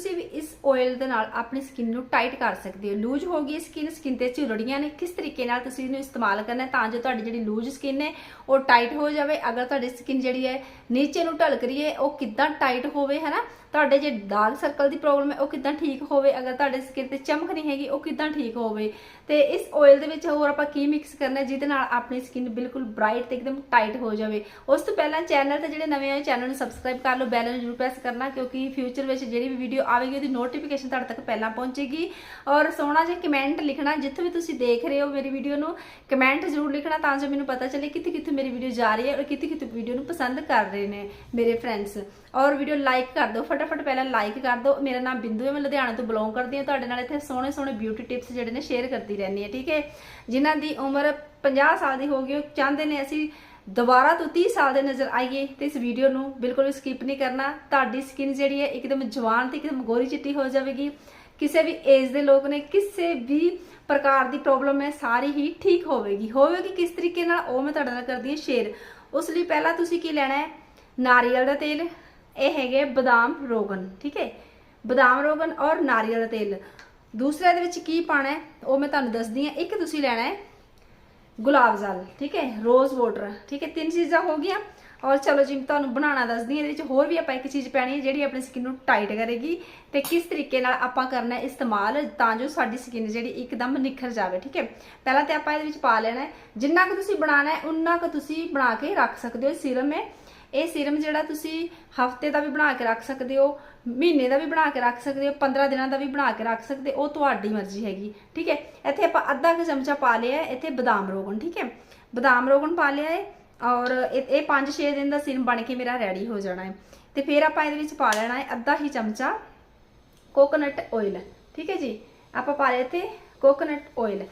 ਤੁਸੀਂ ਵੀ ਇਸ ਆਇਲ ਦੇ ਨਾਲ ਆਪਣੀ ਸਕਿਨ ਨੂੰ ਟਾਈਟ ਕਰ ਸਕਦੇ ਹੋ। ਲੂਜ ਹੋ ਗਈ ਸਕਿਨ ਸਕਿਨ ਤੇ ਝੁਰੜੀਆਂ ਨੇ, ਕਿਸ ਤਰੀਕੇ ਨਾਲ ਤੁਸੀਂ ਇਹਨੂੰ ਇਸਤੇਮਾਲ ਕਰਨਾ ਤਾਂ ਜੋ ਤੁਹਾਡੀ ਜਿਹੜੀ ਲੂਜ ਸਕਿਨ ਹੈ, ਉਹ ਟਾਈਟ ਹੋ ਜਾਵੇ। ਅਗਰ ਤੁਹਾਡੀ ਸਕਿਨ ਜਿਹੜੀ ਹੈ ਨੀਚੇ ਨੂੰ ਢਲਕ ਰਹੀ ਹੈ, ਉਹ ਕਿੱਦਾਂ ਟਾਈਟ ਹੋਵੇ, ਹੈਨਾ? ਤੁਹਾਡੇ ਜੇ ਡਾਰਕ ਸਰਕਲ ਦੀ ਪ੍ਰੋਬਲਮ ਹੈ, ਉਹ ਕਿੱਦਾਂ ਠੀਕ ਹੋਵੇ? ਅਗਰ ਤੁਹਾਡੇ ਸਕਿਨ ਤੇ ਚਮਕ ਨਹੀਂ ਹੈਗੀ, ਉਹ ਕਿੱਦਾਂ ਠੀਕ ਹੋਵੇ? ਤੇ ਇਸ ਆਇਲ ਦੇ ਵਿੱਚ ਹੋਰ ਆਪਾਂ ਕੀ ਮਿਕਸ ਕਰਨਾ ਜਿਹਦੇ ਨਾਲ ਆਪਣੀ ਸਕਿਨ ਬਿਲਕੁਲ ਬ੍ਰਾਈਟ ਤੇ ਇੱਕਦਮ ਟਾਈਟ ਹੋ ਜਾਵੇ? ਉਸ ਤੋਂ ਪਹਿਲਾਂ ਚੈਨਲ ਤੇ ਜਿਹੜੇ ਨਵੇਂ ਆਏ ਚੈਨਲ ਨੂੰ ਸਬਸਕ੍ਰਾਈਬ ਕਰ ਲਓ ਬੈਲ ਨੂੰ ਜ਼ਰੂਰ ਪ੍ਰੈਸ ਕਰਨਾ, ਕਿਉਂਕਿ ਫਿਊਚਰ ਵਿੱਚ ਜਿਹੜੀ ਵੀ ਵੀਡੀਓ ਆਵੇਗੀ, ਉਹਦੀ ਨੋਟੀਫਿਕੇਸ਼ਨ ਤੁਹਾਡੇ ਤੱਕ ਪਹਿਲਾਂ ਪਹੁੰਚੇਗੀ। ਔਰ ਸੋਹਣਾ ਜਿਹਾ ਕਮੈਂਟ ਲਿਖਣਾ, ਜਿੱਥੇ ਵੀ ਤੁਸੀਂ ਦੇਖ ਰਹੇ ਹੋ ਮੇਰੀ ਵੀਡੀਓ ਨੂੰ ਕਮੈਂਟ ਜ਼ਰੂਰ ਲਿਖਣਾ ਤਾਂ ਜੋ ਮੈਨੂੰ ਪਤਾ ਚੱਲੇ ਕਿੱਥੇ ਕਿੱਥੇ ਮੇਰੀ ਵੀਡੀਓ ਜਾ ਰਹੀ ਹੈ ਔਰ ਕਿੱਥੇ ਕਿੱਥੇ ਵੀਡੀਓ ਨੂੰ ਪਸੰਦ ਕਰ ਰਹੇ ਨੇ ਮੇਰੇ ਫਰੈਂਡਸ ਔਰ ਵੀਡੀਓ ਲਾਈਕ ਕਰ ਦਿਓ, ਫਟਾਫਟ ਪਹਿਲਾਂ ਲਾਈਕ ਕਰ ਦਿਓ। ਮੇਰਾ ਨਾਮ ਬਿੰਦੂ ਹੈ, ਮੈਂ ਲੁਧਿਆਣਾ ਤੋਂ ਬਿਲੋਂਗ ਕਰਦੀ ਹਾਂ। ਤੁਹਾਡੇ ਨਾਲ ਇੱਥੇ ਸੋਹਣੇ ਸੋਹਣੇ ਬਿਊਟੀ ਟਿਪਸ ਜਿਹੜੇ ਨੇ ਸ਼ੇਅਰ ਕਰਦੀ ਰਹਿੰਦੀ ਹਾਂ, ਠੀਕ ਹੈ? ਜਿਨ੍ਹਾਂ ਦੀ ਉਮਰ 50 ਸਾਲ ਦੀ ਹੋ ਗਈ, ਉਹ ਚਾਹੁੰਦੇ ਨੇ ਅਸੀਂ ਦੁਬਾਰਾ ਤੋਂ 30 ਸਾਲ ਦੇ ਨਜ਼ਰ ਆਈਏ ਤੇ ਇਸ ਵੀਡੀਓ ਨੂੰ ਬਿਲਕੁਲ ਵੀ ਸਕਿਪ ਨਹੀਂ ਕਰਨਾ। ਤੁਹਾਡੀ ਸਕਿਨ ਜਿਹੜੀ ਹੈ, ਇੱਕਦਮ ਜਵਾਨ ਤੇ ਇੱਕਦਮ ਗੋਰੀ ਚਿੱਟੀ ਹੋ ਜਾਵੇਗੀ। ਕਿਸੇ ਵੀ ਏਜ ਦੇ ਲੋਕ ਨੇ, ਕਿਸੇ ਵੀ ਪ੍ਰਕਾਰ ਦੀ ਪ੍ਰੋਬਲਮ ਹੈ, ਸਾਰੀ ਹੀ ਠੀਕ ਹੋਵੇਗੀ। ਹੋਵੇਗੀ ਕਿਸ ਤਰੀਕੇ ਨਾਲ, ਉਹ ਮੈਂ ਤੁਹਾਡੇ ਨਾਲ ਕਰਦੀ ਹਾਂ ਸ਼ੇਅਰ ਉਸ ਲਈ ਪਹਿਲਾਂ ਤੁਸੀਂ ਕੀ ਲੈਣਾ ਹੈ? ਨਾਰੀਅਲ ਦਾ ਤੇਲ ਇਹ ਹੈਗੇ ਬਦਾਮ ਰੋਗਨ, ਠੀਕ ਹੈ? ਬਦਾਮ ਰੋਗਨ ਔਰ ਨਾਰੀਅਲ ਦਾ ਤੇਲ। ਦੂਸਰੇ ਦੇ ਵਿੱਚ ਕੀ ਪਾਣਾ ਹੈ? ਉਹ ਮੈਂ ਤੁਹਾਨੂੰ ਦੱਸਦੀ ਹਾਂ। ਇੱਕ ਤੁਸੀਂ ਲੈਣਾ ਹੈ ਗੁਲਾਬ ਜਲ, ਠੀਕ ਹੈ? ਰੋਜ਼ ਵਾਟਰ, ਠੀਕ ਹੈ? ਤਿੰਨ ਚੀਜ਼ਾਂ ਹੋ ਗਈਆਂ। ਔਰ ਚਲੋ ਜੀ, ਮੈਂ ਤੁਹਾਨੂੰ ਬਣਾਉਣਾ ਦੱਸਦੀ ਹਾਂ। ਇਹਦੇ ਵਿੱਚ ਹੋਰ ਵੀ ਆਪਾਂ ਇੱਕ ਚੀਜ਼ ਪੈਣੀ ਹੈ, ਜਿਹੜੀ ਆਪਣੀ ਸਕਿਨ ਨੂੰ ਟਾਈਟ ਕਰੇਗੀ ਤੇ ਕਿਸ ਤਰੀਕੇ ਨਾਲ ਆਪਾਂ ਕਰਨਾ ਹੈ ਇਸਤੇਮਾਲ, ਤਾਂ ਜੋ ਸਾਡੀ ਸਕਿਨ ਜਿਹੜੀ ਇੱਕਦਮ ਨਿਖਰ ਜਾਵੇ, ਠੀਕ ਹੈ? ਪਹਿਲਾਂ ਤੇ ਆਪਾਂ ਇਹਦੇ ਵਿੱਚ ਪਾ ਲੈਣਾ ਹੈ। ਜਿੰਨਾ ਕੁ ਤੁਸੀਂ ਬਣਾਉਣਾ ਹੈ, ਉਨਾ ਕੁ ਤੁਸੀਂ ਬਣਾ ਕੇ ਰੱਖ ਸਕਦੇ ਹੋ। ਸੀਰਮ ਹੈ। ਇਹ ਸੀਰਮ ਜਿਹੜਾ ਤੁਸੀਂ ਹਫ਼ਤੇ ਦਾ ਵੀ ਬਣਾ ਕੇ ਰੱਖ ਸਕਦੇ ਹੋ, ਮਹੀਨੇ ਦਾ ਵੀ ਬਣਾ ਕੇ ਰੱਖ ਸਕਦੇ ਹੋ 15 ਦਿਨਾਂ ਦਾ ਵੀ ਬਣਾ ਕੇ ਰੱਖ ਸਕਦੇ, ਉਹ ਤੁਹਾਡੀ ਮਰਜ਼ੀ ਹੈਗੀ, ਠੀਕ ਹੈ? ਇੱਥੇ ਆਪਾਂ ਅੱਧਾ ਕੁ ਚਮਚਾ ਪਾ ਲਿਆ ਇੱਥੇ ਬਦਾਮ ਰੋਗਨ ਠੀਕ ਹੈ? ਬਦਾਮ ਰੋਗਨ ਪਾ ਲਿਆ ਹੈ ਔਰ ਇਹ ਇਹ 5-6 ਦਿਨ ਦਾ ਸੀਰਮ ਬਣ ਕੇ ਮੇਰਾ ਰੈਡੀ ਹੋ ਜਾਣਾ ਹੈ। ਤੇ ਫਿਰ ਆਪਾਂ ਇਹਦੇ ਵਿੱਚ ਪਾ ਲੈਣਾ ਹੈ ਅੱਧਾ ਹੀ ਚਮਚਾ ਕੋਕੋਨਟ ਆਇਲ ਠੀਕ ਹੈ ਜੀ? ਆਪਾਂ ਪਾ ਲਿਆ ਇੱਥੇ ਕੋਕੋਨਟ ਆਇਲ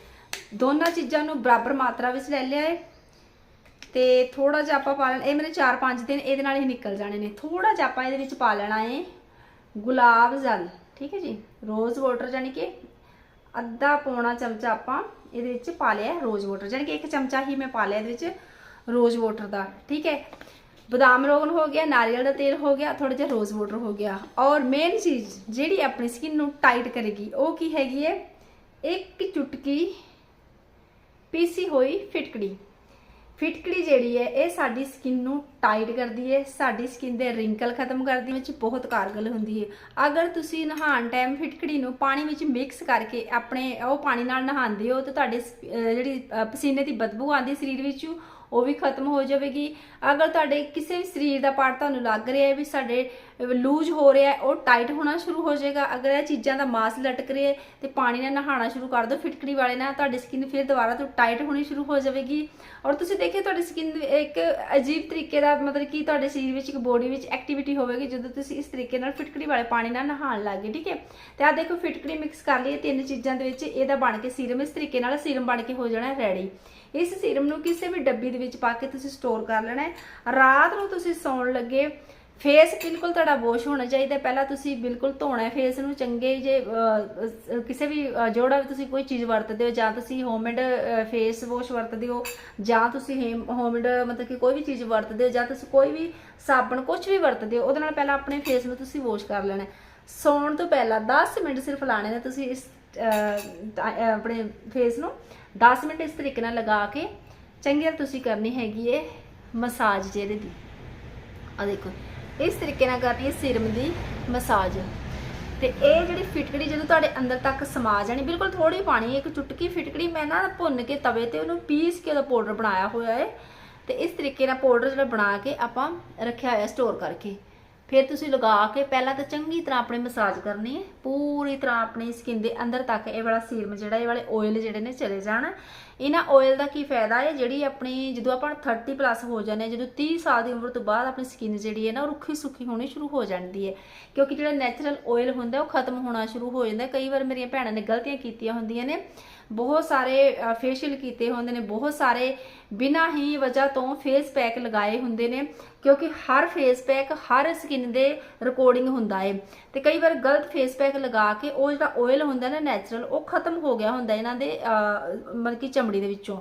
ਦੋਨਾਂ ਚੀਜ਼ਾਂ ਨੂੰ ਬਰਾਬਰ ਮਾਤਰਾ ਵਿੱਚ ਲੈ ਲਿਆ ਹੈ। ਤੇ ਥੋੜਾ ਜਿਹਾ ਆਪਾਂ ਪਾ ਲੈਣਾ, ਇਹ ਮੇਰੇ 4-5 ਦਿਨ ਇਹਦੇ ਨਾਲ ਹੀ ਨਿਕਲ ਜਾਣੇ ਨੇ। ਥੋੜਾ ਜਿਹਾ ਆਪਾਂ ਇਹਦੇ ਵਿੱਚ ਪਾ ਲੈਣਾ ਹੈ ਗੁਲਾਬ ਜਲ, ਠੀਕ ਹੈ ਜੀ? ਰੋਜ਼ ਵਾਟਰ ਯਾਨੀ ਕਿ ਅੱਧਾ ਪੌਣਾ ਚਮਚਾ ਆਪਾਂ ਇਹਦੇ ਵਿੱਚ ਪਾ ਲਿਆ ਰੋਜ਼ ਵਾਟਰ। ਯਾਨੀ ਕਿ ਇੱਕ ਚਮਚਾ ਹੀ ਮੈਂ ਪਾ ਲਿਆ ਇਹਦੇ ਵਿੱਚ ਰੋਜ਼ ਵਾਟਰ ਦਾ, ਠੀਕ ਹੈ? ਬਦਾਮ ਰੋਗਨ ਹੋ ਗਿਆ, ਨਾਰੀਅਲ ਦਾ ਤੇਲ ਹੋ ਗਿਆ ਥੋੜਾ ਜਿਹਾ ਰੋਜ਼ ਵਾਟਰ ਹੋ ਗਿਆ। ਔਰ ਮੇਨ ਚੀਜ਼ ਜਿਹੜੀ ਆਪਣੀ ਸਕਿਨ ਨੂੰ ਟਾਈਟ ਕਰੇਗੀ, ਉਹ ਕੀ ਹੈਗੀ ਹੈ? ਇੱਕ ਚੁਟਕੀ ਪੀਸੀ ਹੋਈ ਫਿਟਕੜੀ। ਫਿਟਕੜੀ ਜਿਹੜੀ ਹੈ, ਇਹ ਸਾਡੀ ਸਕਿਨ ਨੂੰ ਟਾਈਟ ਕਰਦੀ ਹੈ, ਸਾਡੀ ਸਕਿਨ ਦੇ ਰਿੰਕਲ ਖਤਮ ਕਰਦੀ ਵਿੱਚ ਬਹੁਤ ਕਾਰਗਲ ਹੁੰਦੀ ਹੈ। ਅਗਰ ਤੁਸੀਂ ਨਹਾਉਣ ਟਾਈਮ ਫਿਟਕੜੀ ਨੂੰ ਪਾਣੀ ਵਿੱਚ ਮਿਕਸ ਕਰਕੇ ਆਪਣੇ ਉਹ ਪਾਣੀ ਨਾਲ ਨਹਾਉਂਦੇ ਹੋ, ਤਾਂ ਤੁਹਾਡੇ ਜਿਹੜੀ ਪਸੀਨੇ ਦੀ ਬਦਬੂ ਆਉਂਦੀ ਸਰੀਰ ਵਿੱਚੋਂ, ਉਹ ਵੀ ਖਤਮ ਹੋ ਜਾਵੇਗੀ। ਅਗਰ ਤੁਹਾਡੇ ਕਿਸੇ ਵੀ ਸਰੀਰ ਦਾ ਪਾਰਟ ਤੁਹਾਨੂੰ ਲੱਗ ਰਿਹਾ ਹੈ ਵੀ ਸਾਡੇ ਲੂਜ ਹੋ ਰਿਹਾ ਹੈ, ਉਹ ਟਾਈਟ ਹੋਣਾ ਸ਼ੁਰੂ ਹੋ ਜਾਏਗਾ। ਅਗਰ ਇਹ ਚੀਜ਼ਾਂ ਦਾ ਮਾਸ ਲਟਕ ਰਿਹਾ ਹੈ ਤੇ ਪਾਣੀ ਨਾਲ ਨਹਾਉਣਾ ਸ਼ੁਰੂ ਕਰ ਦਿਓ, ਫਿਟਕੜੀ ਵਾਲੇ ਨਾਲ, ਤੁਹਾਡੀ ਸਕਿਨ ਫਿਰ ਦੁਬਾਰਾ ਤੋਂ ਟਾਈਟ ਹੋਣੀ ਸ਼ੁਰੂ ਹੋ ਜਾਵੇਗੀ। ਔਰ ਤੁਸੀਂ ਦੇਖਿਆ ਤੁਹਾਡੀ ਸਕਿਨ ਇੱਕ ਅਜੀਬ ਤਰੀਕੇ ਦਾ, ਮਤਲਬ ਕਿ ਤੁਹਾਡੇ ਸਰੀਰ ਵਿੱਚ ਇੱਕ ਬੋਡੀ ਵਿੱਚ ਐਕਟੀਵਿਟੀ ਹੋਵੇਗੀ, ਜਦੋਂ ਤੁਸੀਂ ਇਸ ਤਰੀਕੇ ਨਾਲ ਫਿਟਕੜੀ ਵਾਲੇ ਪਾਣੀ ਨਾਲ ਨਹਾਉਣ ਲੱਗੇ ਠੀਕ ਹੈ? ਤੇ ਆ ਦੇਖੋ, ਫਿਟਕੜੀ ਮਿਕਸ ਕਰ ਲਈ ਤਿੰਨ ਚੀਜ਼ਾਂ ਦੇ ਵਿੱਚ, ਇਹਦਾ ਬਣ ਕੇ ਸੀਰਮ ਇਸ ਤਰੀਕੇ ਨਾਲ ਸੀਰਮ ਬਣ ਕੇ ਹੋ ਜਾਣਾ ਰੈਡੀ ਇਸ ਸੀਰਮ ਨੂੰ ਕਿਸੇ ਵੀ ਡੱਬੀ ਦੇ ਵਿੱਚ ਪਾ ਕੇ ਤੁਸੀਂ ਸਟੋਰ ਕਰ ਲੈਣਾ ਹੈ। ਰਾਤ ਨੂੰ ਤੁਸੀਂ ਸੌਣ ਲੱਗੇ ਫੇਸ ਬਿਲਕੁਲ ਤੁਹਾਡਾ ਵਾਸ਼ ਹੋਣਾ ਚਾਹੀਦਾ ਪਹਿਲਾਂ ਤੁਸੀਂ ਬਿਲਕੁਲ ਧੋਣਾ ਫੇਸ ਨੂੰ, ਚੰਗੇ ਜੇ ਕਿਸੇ ਵੀ ਜੋੜਾ ਵੀ ਤੁਸੀਂ ਕੋਈ ਚੀਜ਼ ਵਰਤਦੇ ਹੋ ਜਾਂ ਤੁਸੀਂ ਹੋਮਮੇਡ ਫੇਸ ਵਾਸ਼ ਵਰਤਦੇ ਹੋ ਜਾਂ ਤੁਸੀਂ ਹੋਮਮੇਡ ਮਤਲਬ ਕਿ ਕੋਈ ਵੀ ਚੀਜ਼ ਵਰਤਦੇ ਹੋ ਜਾਂ ਤੁਸੀਂ ਕੋਈ ਵੀ ਸਾਬਣ ਕੁਝ ਵੀ ਵਰਤਦੇ ਹੋ, ਉਹਦੇ ਨਾਲ ਪਹਿਲਾਂ ਆਪਣੇ ਫੇਸ ਨੂੰ ਤੁਸੀਂ ਵਾਸ਼ ਕਰ ਲੈਣਾ ਸੌਣ ਤੋਂ ਪਹਿਲਾਂ 10 ਮਿੰਟ ਸਿਰਫ ਲਾਣੇ ਨੇ ਤੁਸੀਂ ਇਸ ਆਪਣੇ ਫੇਸ ਨੂੰ। 10 ਮਿੰਟ ਇਸ ਤਰੀਕੇ ਨਾਲ ਲਗਾ ਕੇ ਚੰਗੀ ਤਰ੍ਹਾਂ ਤੁਸੀਂ ਕਰਨੀ ਹੈਗੀ ਏ ਮਸਾਜ ਜਿਹਦੇ ਦੀ। ਆ ਦੇਖੋ। ਇਸ ਤਰੀਕੇ ਨਾਲ ਕਰਨੀ ਹੈ ਸਿਰਮ ਦੀ ਮਸਾਜ। ਤੇ ਇਹ ਜਿਹੜੀ ਫਿਟਕੜੀ ਜਦੋਂ ਤੁਹਾਡੇ ਅੰਦਰ ਤੱਕ ਸਮਾ ਜਾਣੀ, ਬਿਲਕੁਲ ਥੋੜੀ ਪਾਣੀ, ਇੱਕ ਚੁਟਕੀ ਫਿਟਕੜੀ, ਮੈਂ ਨਾ ਭੁੰਨ ਕੇ ਤਵੇ ਤੇ ਉਹਨੂੰ ਪੀਸ ਕੇ ਉਹਦਾ ਪਾਊਡਰ ਬਣਾਇਆ ਹੋਇਆ ਹੈ। ਤੇ ਇਸ ਤਰੀਕੇ ਨਾਲ ਪਾਊਡਰ ਜਿਹੜਾ ਬਣਾ ਕੇ ਆਪਾਂ ਰੱਖਿਆ ਹੋਇਆ ਸਟੋਰ ਕਰਕੇ। ਫਿਰ ਤੁਸੀਂ ਲਗਾ ਕੇ ਪਹਿਲਾਂ ਤਾਂ ਚੰਗੀ ਤਰ੍ਹਾਂ ਆਪਣੇ ਮਸਾਜ ਕਰਨੀ ਹੈ। ਪੂਰੀ ਤਰ੍ਹਾਂ ਆਪਣੀ ਸਕਿਨ ਦੇ ਅੰਦਰ ਤੱਕ ਇਹ ਵਾਲਾ ਸੀਰਮ ਜਿਹੜਾ, ਇਹ ਵਾਲੇ ਆਇਲ ਜਿਹੜੇ ਨੇ ਚਲੇ ਜਾਣ। ਇਹਨਾਂ ਆਇਲ ਦਾ ਕੀ ਫਾਇਦਾ ਹੈ? ਜਿਹੜੀ ਆਪਣੀ ਜਦੋਂ ਆਪਾਂ 30 ਪਲੱਸ ਹੋ ਜਾਂਦੇ ਹਾਂ, ਜਦੋਂ 30 ਸਾਲ ਦੀ ਉਮਰ ਤੋਂ ਬਾਅਦ ਆਪਣੀ ਸਕਿਨ ਜਿਹੜੀ ਹੈ ਨਾ, ਉਹ ਰੁੱਖੀ ਸੁੱਕੀ ਹੋਣੀ ਸ਼ੁਰੂ ਹੋ ਜਾਂਦੀ ਹੈ। ਕਿਉਂਕਿ ਜਿਹੜਾ ਨੈਚੁਰਲ ਆਇਲ ਹੁੰਦਾ ਉਹ ਖਤਮ ਹੋਣਾ ਸ਼ੁਰੂ ਹੋ ਜਾਂਦਾ ਕਈ ਵਾਰ ਮੇਰੀਆਂ ਭੈਣਾਂ ਨੇ ਗਲਤੀਆਂ ਕੀਤੀਆਂ ਹੁੰਦੀਆਂ ਨੇ। ਬਹੁਤ ਸਾਰੇ ਫੇਸ਼ੀਅਲ ਕੀਤੇ ਹੁੰਦੇ ਨੇ। ਬਹੁਤ ਸਾਰੇ ਬਿਨਾਂ ਹੀ ਵਜ੍ਹਾ ਤੋਂ ਫੇਸ ਪੈਕ ਲਗਾਏ ਹੁੰਦੇ ਨੇ। ਕਿਉਂਕਿ ਹਰ ਫੇਸ ਪੈਕ ਹਰ ਸਕਿਨ ਦੇ ਰਿਕਾਰਡਿੰਗ ਹੁੰਦਾ ਹੈ। ਤੇ ਕਈ ਵਾਰ ਗਲਤ ਫੇਸ ਪੈਕ ਲਗਾ ਕੇ ਉਹ ਜਿਹੜਾ ਆਇਲ ਹੁੰਦਾ ਨਾ ਨੈਚੁਰਲ ਉਹ ਖਤਮ ਹੋ ਗਿਆ ਹੁੰਦਾ। ਇਹਨਾਂ ਦੇ ਮਤਲਬ ਕਿ ਚਮੜੀ ਦੇ ਵਿੱਚੋਂ।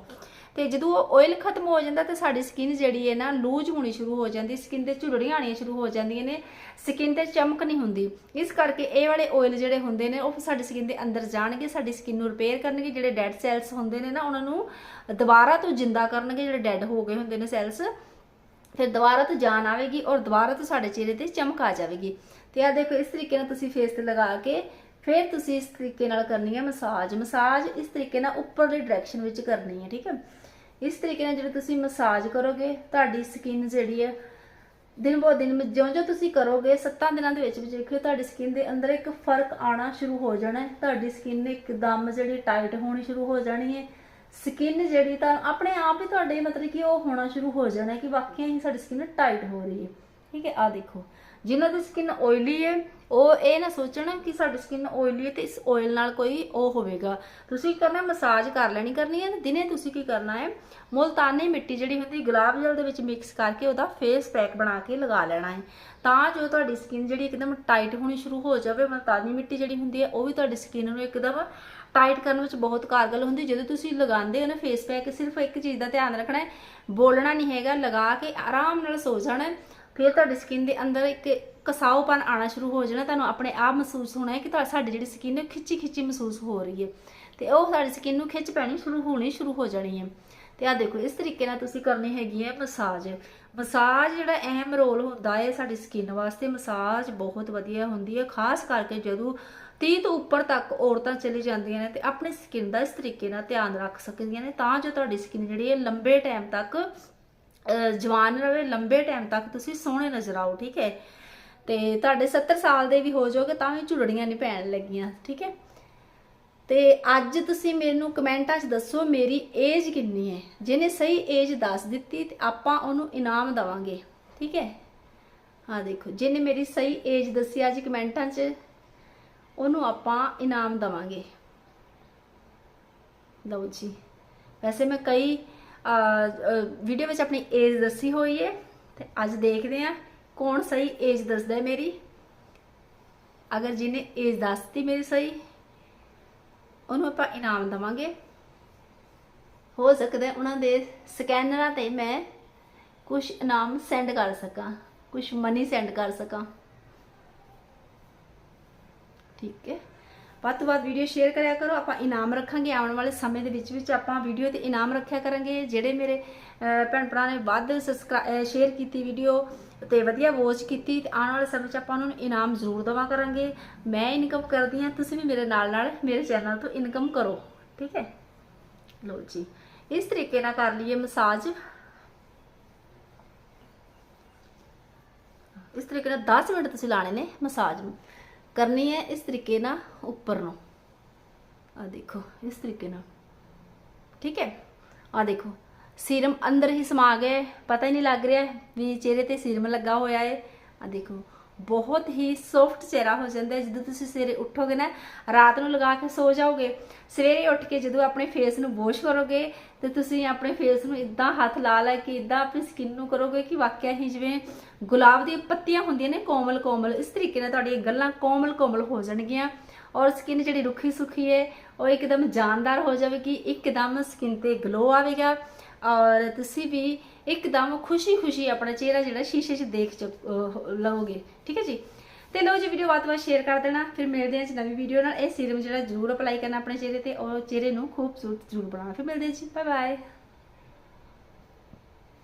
ਤੇ ਜਦੋਂ ਆਇਲ ਖਤਮ ਹੋ ਜਾਂਦਾ ਤੇ ਸਾਡੀ ਸਕਿਨ ਜਿਹੜੀ ਹੈ ਨਾ ਲੂਜ ਹੋਣੀ ਸ਼ੁਰੂ ਹੋ ਜਾਂਦੀ ਸਕਿਨ ਤੇ ਝੁਰੜੀਆਂ ਆਣੀਆਂ ਸ਼ੁਰੂ ਹੋ ਜਾਂਦੀਆਂ ਨੇ ਸਕਿਨ ਤੇ ਚਮਕ ਨਹੀਂ ਹੁੰਦੀ। ਇਸ ਕਰਕੇ ਇਹ ਵਾਲੇ ਆਇਲ ਜਿਹੜੇ ਹੁੰਦੇ ਨੇ, ਉਹ ਸਾਡੀ ਸਕਿਨ ਦੇ ਅੰਦਰ ਜਾਣਗੇ, ਸਾਡੀ ਸਕਿਨ ਨੂੰ ਰਿਪੇਅਰ ਕਰਨਗੇ, ਜਿਹੜੇ ਡੈਡ ਸੈਲਸ ਹੁੰਦੇ ਨੇ ਨਾ, ਉਹਨਾਂ ਨੂੰ ਦੁਬਾਰਾ ਤੋਂ ਜਿੰਦਾ ਕਰਨਗੇ, ਜਿਹੜੇ ਡੈਡ ਹੋ ਗਏ ਹੁੰਦੇ ਨੇ ਸੈਲਸ ਫਿਰ ਦੁਬਾਰਾ ਤੋਂ ਜਾਨ ਆਵੇਗੀ ਔਰ ਦੁਬਾਰਾ ਤੋਂ ਸਾਡੇ ਚਿਹਰੇ ਤੇ ਚਮਕ ਆ ਜਾਵੇਗੀ। ਤੇ ਆ ਦੇਖੋ, ਇਸ ਤਰੀਕੇ ਨਾਲ ਤੁਸੀਂ ਫੇਸ ਤੇ ਲਗਾ ਕੇ ਫਿਰ ਤੁਸੀਂ ਇਸ ਤਰੀਕੇ ਨਾਲ ਕਰਨੀ ਹੈ ਮਸਾਜ। ਮਸਾਜ ਇਸ ਤਰੀਕੇ ਨਾਲ ਉੱਪਰਲੀ ਡਾਇਰੈਕਸ਼ਨ ਵਿੱਚ ਕਰਨੀ ਹੈ, ਠੀਕ ਹੈ? ਇਸ ਤਰੀਕੇ ਨਾਲ ਜਦੋਂ ਤੁਸੀਂ ਮਸਾਜ ਕਰੋਗੇ, ਤੁਹਾਡੀ ਸਕਿਨ ਜਿਹੜੀ ਹੈ, ਦਿਨ ਬੋ ਦਿਨ ਜਿਉਂ-ਜਿਉਂ ਤੁਸੀਂ ਕਰੋਗੇ 7 ਦਿਨਾਂ ਦੇ ਵਿੱਚ ਵਿੱਚ ਦੇਖਿਓ, ਤੁਹਾਡੀ ਸਕਿਨ ਦੇ ਅੰਦਰ ਇੱਕ ਫ਼ਰਕ ਆਣਾ ਸ਼ੁਰੂ ਹੋ ਜਾਣਾ ਹੈ। ਤੁਹਾਡੀ ਸਕਿਨ ਇੱਕਦਮ ਜਿਹੜੀ ਟਾਈਟ ਹੋਣੀ ਸ਼ੁਰੂ ਹੋ ਜਾਣੀ ਹੈ। ਸਕਿਨ ਜਿਹੜੀ ਤਾਂ ਆਪਣੇ ਆਪ ਹੀ ਤੁਹਾਡੇ ਮਤਲਬ ਕਿ ਉਹ ਹੋਣਾ ਸ਼ੁਰੂ ਹੋ ਜਾਣਾ ਕਿ ਵਾਕਿਆ ਹੀ ਸਾਡੀ ਸਕਿਨ ਟਾਈਟ ਹੋ ਰਹੀ ਹੈ। ਠੀਕ ਹੈ? ਆ ਦੇਖੋ। ਜਿਨ੍ਹਾਂ ਦੀ ਸਕਿਨ ਓਇਲੀ ਹੈ ਉਹ ਇਹ ਨਾ ਸੋਚਣ ਕਿ ਸਾਡੀ ਸਕਿਨ ਓਇਲੀ ਹੈ ਤੇ ਇਸ ਆਇਲ ਨਾਲ ਕੋਈ ਉਹ ਹੋਵੇਗਾ। ਤੁਸੀਂ ਕੀ ਕਰਨਾ ਮਸਾਜ ਕਰ ਲੈਣੀ ਕਰਨੀ ਹੈ ਦਿਨੇ ਤੁਸੀਂ ਕੀ ਕਰਨਾ ਹੈ, ਮੁਲਤਾਨੀ ਮਿੱਟੀ ਜਿਹੜੀ ਹੁੰਦੀ, ਗੁਲਾਬ ਜਲ ਦੇ ਵਿੱਚ ਮਿਕਸ ਕਰਕੇ ਉਹਦਾ ਫੇਸ ਪੈਕ ਬਣਾ ਕੇ ਲਗਾ ਲੈਣਾ ਹੈ। ਤਾਂ ਜੋ ਤੁਹਾਡੀ ਸਕਿਨ ਜਿਹੜੀ ਇੱਕਦਮ ਟਾਈਟ ਹੋਣੀ ਸ਼ੁਰੂ ਹੋ ਜਾਵੇ, ਮੁਲਤਾਨੀ ਮਿੱਟੀ ਜਿਹੜੀ ਹੁੰਦੀ ਹੈ, ਉਹ ਵੀ ਤੁਹਾਡੀ ਸਕਿਨ ਨੂੰ ਇੱਕਦਮ ਟਾਈਟ ਕਰਨ ਵਿੱਚ ਬਹੁਤ ਕਾਰਗਰ ਹੁੰਦੀ ਜਦੋਂ ਤੁਸੀਂ ਲਗਾਉਂਦੇ ਹੋ ਨਾ ਫੇਸ ਪੈਕ ਸਿਰਫ ਇੱਕ ਚੀਜ਼ ਦਾ ਧਿਆਨ ਰੱਖਣਾ ਹੈ, ਬੋਲਣਾ ਨਹੀਂ ਹੈਗਾ, ਲਗਾ ਕੇ ਆਰਾਮ ਨਾਲ ਸੋ ਜਾਣਾ ਹੈ। ਫਿਰ ਤੁਹਾਡੀ ਸਕਿਨ ਦੇ ਅੰਦਰ ਇੱਕ ਕਸਾਓਪਨ ਆਣਾ ਸ਼ੁਰੂ ਹੋ ਜਾਣਾ, ਤੁਹਾਨੂੰ ਆਪਣੇ ਆਪ ਮਹਿਸੂਸ ਹੋਣਾ ਹੈ ਕਿ ਤੁਹਾਡੀ ਸਾਡੀ ਜਿਹੜੀ ਸਕਿਨ ਹੈ ਖਿੱਚੀ ਖਿੱਚੀ ਮਹਿਸੂਸ ਹੋ ਰਹੀ ਹੈ। ਤੇ ਉਹ ਸਾਡੀ ਸਕਿਨ ਨੂੰ ਖਿੱਚ ਪੈਣੀ ਸ਼ੁਰੂ, ਹੋਣੀ ਸ਼ੁਰੂ ਹੋ ਜਾਣੀ ਹੈ। ਤੇ ਆ ਦੇਖੋ, ਇਸ ਤਰੀਕੇ ਨਾਲ ਤੁਸੀਂ ਕਰਨੀ ਹੈਗੀ ਹੈ ਮਸਾਜ। ਮਸਾਜ ਜਿਹੜਾ ਅਹਿਮ ਰੋਲ ਹੁੰਦਾ ਹੈ ਸਾਡੀ ਸਕਿਨ ਵਾਸਤੇ, ਮਸਾਜ ਬਹੁਤ ਵਧੀਆ ਹੁੰਦੀ ਹੈ, ਖਾਸ ਕਰਕੇ ਜਦੋਂ 30 ਤੋਂ ਉੱਪਰ ਤੱਕ ਔਰਤਾਂ ਚਲੀ ਜਾਂਦੀਆਂ ਨੇ ਤੇ ਆਪਣੀ ਸਕਿਨ ਦਾ ਇਸ ਤਰੀਕੇ ਨਾਲ ਧਿਆਨ ਰੱਖ ਸਕਦੀਆਂ ਨੇ, ਤਾਂ ਜੋ ਤੁਹਾਡੀ ਸਕਿਨ ਜਿਹੜੀ ਹੈ ਲੰਬੇ ਟਾਈਮ ਤੱਕ ਜਵਾਨ ਰਹੇ ਲੰਬੇ ਟਾਈਮ ਤੱਕ ਤੁਸੀਂ ਸੋਹਣੇ ਨਜ਼ਰ ਆਓ, ਠੀਕ ਹੈ? ਤੇ ਤੁਹਾਡੇ 70 ਸਾਲ ਦੇ ਵੀ ਹੋ ਜਾਓਗੇ, ਤਾਂ ਵੀ ਝੁਰੜੀਆਂ ਨਹੀਂ ਪੈਣ ਲੱਗੀਆਂ, ਠੀਕ ਹੈ? ਤੇ ਅੱਜ ਤੁਸੀਂ ਮੈਨੂੰ ਕਮੈਂਟਾਂ 'ਚ ਦੱਸੋ ਮੇਰੀ ਏਜ ਕਿੰਨੀ ਹੈ? ਜਿਹਨੇ ਸਹੀ ਏਜ ਦੱਸ ਦਿੱਤੀ, ਤੇ ਆਪਾਂ ਉਹਨੂੰ ਇਨਾਮ ਦਵਾਂਗੇ, ਠੀਕ ਹੈ? ਆ ਦੇਖੋ, ਜਿਹਨੇ ਮੇਰੀ ਸਹੀ ਏਜ ਦੱਸੀ ਅੱਜ ਕਮੈਂਟਾਂ 'ਚ, ਉਹਨੂੰ ਆਪਾਂ ਇਨਾਮ ਦਵਾਂਗੇ। ਲਓ ਜੀ, ਵੈਸੇ ਮੈਂ ਕਈ ਵੀਡੀਓ ਵਿੱਚ ਆਪਣੀ ਏਜ ਦੱਸੀ ਹੋਈ ਹੈ ਤੇ ਅੱਜ ਦੇਖਦੇ ਆ ਕੌਣ ਸਹੀ ਏਜ ਦੱਸਦਾ ਹੈ ਮੇਰੀ। ਅਗਰ ਜਿਹਨੇ ਏਜ ਦੱਸਤੀ ਮੇਰੀ ਸਹੀ, ਉਹਨੂੰ ਆਪਾਂ ਇਨਾਮ ਦਵਾਂਗੇ। ਹੋ ਸਕਦਾ ਉਹਨਾਂ ਦੇ ਸਕੈਨਰਾਂ ਤੇ ਮੈਂ ਕੁਝ ਇਨਾਮ ਸੈਂਡ ਕਰ ਸਕਾਂ ਕੁਝ ਮਨੀ ਸੈਂਡ ਕਰ ਸਕਾਂ। ਠੀਕ ਹੈ। ਵੱਧ ਤੋਂ ਵੱਧ ਵੀਡੀਓ ਸ਼ੇਅਰ ਕਰਿਆ ਕਰੋ। ਆਪਾਂ ਇਨਾਮ ਰੱਖਾਂਗੇ। ਆਉਣ ਵਾਲੇ ਸਮੇਂ ਦੇ ਵਿੱਚ ਵਿੱਚ ਆਪਾਂ ਵੀਡੀਓ ਤੇ ਇਨਾਮ ਰੱਖਿਆ ਕਰਾਂਗੇ। ਜਿਹੜੇ ਮੇਰੇ ਭੈਣ ਭਰਾ ਨੇ ਵੱਧ ਸਬਸਕ੍ਰਾਈਬ ਸ਼ੇਅਰ ਕੀਤੀ ਵੀਡੀਓ ਤੇ ਵਧੀਆ ਵਾਚ ਕੀਤੀ, ਤੇ ਆਉਣ ਵਾਲੇ ਸਮੇਂ 'ਚ ਆਪਾਂ ਉਹਨਾਂ ਨੂੰ ਇਨਾਮ ਜ਼ਰੂਰ ਦੇਵਾ ਕਰਾਂਗੇ। ਮੈਂ ਇਨਕਮ ਕਰਦੀ ਹਾਂ। ਤੁਸੀਂ ਵੀ ਮੇਰੇ ਨਾਲ ਨਾਲ ਮੇਰੇ ਚੈਨਲ ਤੋਂ ਇਨਕਮ ਕਰੋ। ਠੀਕ ਹੈ? ਲੋ ਜੀ। ਇਸ ਤਰੀਕੇ ਨਾਲ ਕਰ ਲਈਏ ਮਸਾਜ ਇਸ ਤਰੀਕੇ ਨਾਲ 10 ਮਿੰਟ ਤੁਸੀਂ ਲਾਣੇ ਨੇ ਮਸਾਜ ਨੂੰ। ਕਰਨੀ ਹੈ ਇਸ ਤਰੀਕੇ ਨਾਲ ਉੱਪਰ ਨੂੰ। ਆ ਦੇਖੋ, ਇਸ ਤਰੀਕੇ ਨਾਲ। ਠੀਕ ਹੈ? ਆ ਦੇਖੋ, ਸੀਰਮ ਅੰਦਰ ਹੀ ਸਮਾ ਗਏ। ਪਤਾ ਹੀ ਨਹੀਂ ਲੱਗ ਰਿਹਾ ਵੀ ਚਿਹਰੇ ਤੇ ਸੀਰਮ ਲੱਗਾ ਹੋਇਆ ਹੈ। ਆ ਦੇਖੋ ਬਹੁਤ ਹੀ ਸੌਫਟ ਚਿਹਰਾ ਹੋ ਜਾਂਦਾ ਹੈ। ਜਦੋਂ ਤੁਸੀਂ ਸਵੇਰੇ ਉੱਠੋਗੇ ਨਾ, ਰਾਤ ਨੂੰ ਲਗਾ ਕੇ ਸੋ ਜਾਓਗੇ, ਸਵੇਰੇ ਉੱਠ ਕੇ ਜਦੋਂ ਆਪਣੇ ਫੇਸ ਨੂੰ ਵਾਸ਼ ਕਰੋਗੇ, ਤੇ ਤੁਸੀਂ ਆਪਣੇ ਫੇਸ ਨੂੰ ਇਦਾਂ ਹੱਥ ਲਾ ਲੈ ਕੇ ਇਦਾਂ ਆਪਣੀ ਸਕਿਨ ਨੂੰ ਕਰੋਗੇ ਕਿ ਵਾਕਿਆ ਹੀ ਜਿਵੇਂ ਗੁਲਾਬ ਦੀਆਂ ਪੱਤੀਆਂ ਹੁੰਦੀਆਂ ਨੇ, ਕੋਮਲ ਕੋਮਲ, ਇਸ ਤਰੀਕੇ ਨਾਲ ਤੁਹਾਡੀਆਂ ਗੱਲਾਂ ਕੋਮਲ ਕੋਮਲ ਹੋ ਜਾਣਗੀਆਂ। ਔਰ ਸਕਿਨ ਜਿਹੜੀ ਰੁੱਖੀ ਸੁੱਖੀ ਹੈ, ਉਹ ਇੱਕਦਮ ਜਾਨਦਾਰ ਹੋ ਜਾਵੇਗੀ, ਇੱਕਦਮ ਸਕਿਨ ਤੇ ਗਲੋ ਆਵੇਗਾ। ਔਰ ਤੁਸੀਂ ਵੀ ਇੱਕਦਮ ਖੁਸ਼ੀ-ਖੁਸ਼ੀ ਆਪਣਾ ਚਿਹਰਾ ਜਿਹੜਾ ਸ਼ੀਸ਼ੇ 'ਚ ਦੇਖ ਚੁੱਕ- ਅਹ ਲਓਗੇ ਠੀਕ ਹੈ ਜੀ? ਤੇ ਲਓ ਜੀ ਵੀਡੀਓ ਬਾਤ-ਬਾਤ ਸ਼ੇਅਰ ਕਰ ਦੇਣਾ। ਫਿਰ ਮਿਲਦੇ ਹਾਂ ਜੀ ਨਵੀਂ ਵੀਡੀਓ ਨਾਲ। ਇਹ ਸੀਰਮ ਜਿਹੜਾ ਜ਼ਰੂਰ ਅਪਲਾਈ ਕਰਨਾ ਆਪਣੇ ਚਿਹਰੇ ਤੇ। ਔਰ ਚਿਹਰੇ ਨੂੰ ਖੂਬਸੂਰਤ ਜ਼ਰੂਰ ਬਣਾਉਣਾ। ਫਿਰ ਮਿਲਦੇ ਹਾਂ ਜੀ। Bye bye